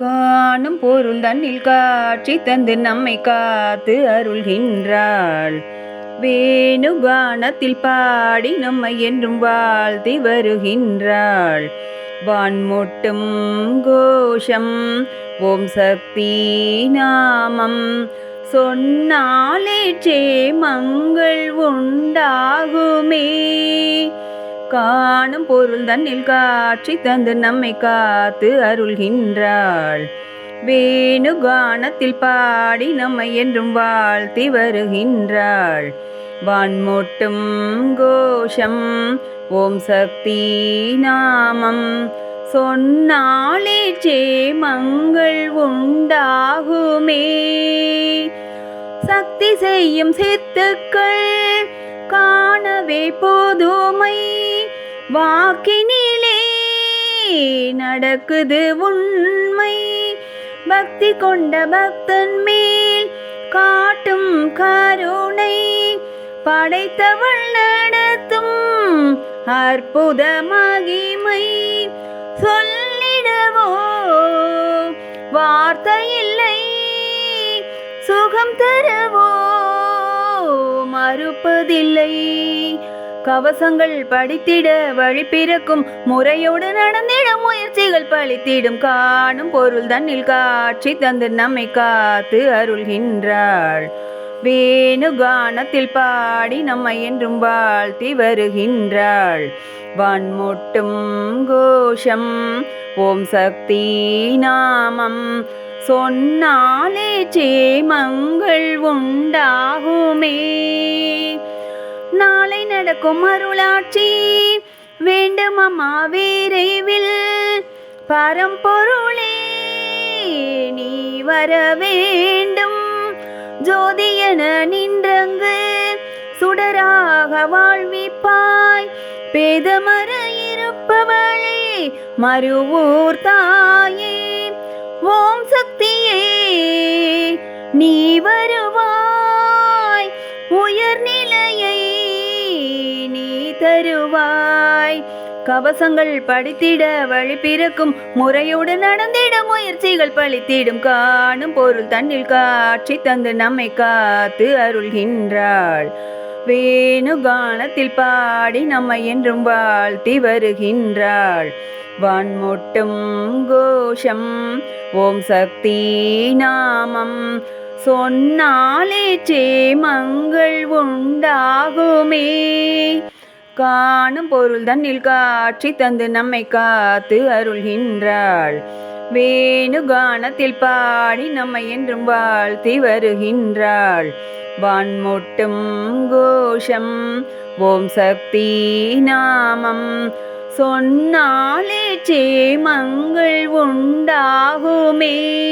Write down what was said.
காணும் பொருள் தன்னில் காட்சி தந்து நம்மை காத்து அருள்கின்றாள். வேணுகானத்தில் பாடி நம்மை என்றும் வாழ்த்தி வருகின்றாள். வான்மொட்டும் கோஷம் ஓம் சக்தி நாமம். சொன்னாலே மங்கள் உண்டாகுமே. காணும் பொருள் தன்னில் காட்சி தந்து நம்மை காத்து அருள்கின்றாள். வேணுகானத்தில் பாடி நம்மை என்றும் வாழ்த்தி வருகின்றாள். வான்மோட்டும் கோஷம் ஓம் சக்தி நாமம். சொன்னாலே சேமங்கள் உண்டாகுமே. சக்தி செய்யும் சித்துக்கள் காணவே போதுமை. வாக்கினிலே நடக்குது உண்மை. பக்தி கொண்ட பக்தன் மேல் காட்டும் கருணை. படைத்தவள் நடத்தும் அற்புத மகிமை. சொல்லிடவோ வார்த்தை இல்லை. சுகம் தரவோ மறுப்பதில்லை. கவசங்கள் படித்திட வழி பிறக்கும். முறையோடு நடந்திட முயற்சிகள் பழித்திடும். காணும் பொருள் தன்னில் காட்சி தந்து நம்மை காத்து அருள்கின்றாள். வேணுகானத்தில் பாடி நம்மை என்றும் வாழ்த்தி வருகின்றாள். வான்மொட்டும் கோஷம் ஓம் சக்தி நாமம். சொன்னாலே சேமங்கள் உண்டாகுமே. நடக்கும் அருளாட்சி. வேண்டும் அம்மா விரைவில் பரம்பொருளே நீ வர வேண்டும். ஜோதியன நின்றங்கு சுடராக வாழ்விப்பாய். பேதமர இருப்பவளே மறுவூர் தாயே ஓம் சக்தியே நீ வருவாய். உயர்நிலையை நீ தருவாய். கவசங்கள் படித்திட வழி பிறக்கும். முறையோடு நடந்திட முயற்சிகள் பழித்திடும். காணும் பொருள் தன்னில் காட்சி தந்து நம்மை காத்து அருள்கின்றாள். வேணு கானத்தில் பாடி நம்மை என்றும் வாழ்த்தி வருகின்றாள். வான்மொட்டும் கோஷம் ஓம் சக்தி நாமம். சொன்னாலே சேமங்கள் உண்டாகுமே. காணும் பொருள் தன்னில் காட்சி தந்து நம்மை காத்து அருள்கின்றாள். வேணுகானத்தில் பாடி நம்மை என்றும் வாழ்த்தி வருகின்றாள். வான்மொட்டும் கோஷம் ஓம் சக்தி நாமம். சொன்னாலே சேமங்கள் உண்டாகுமே.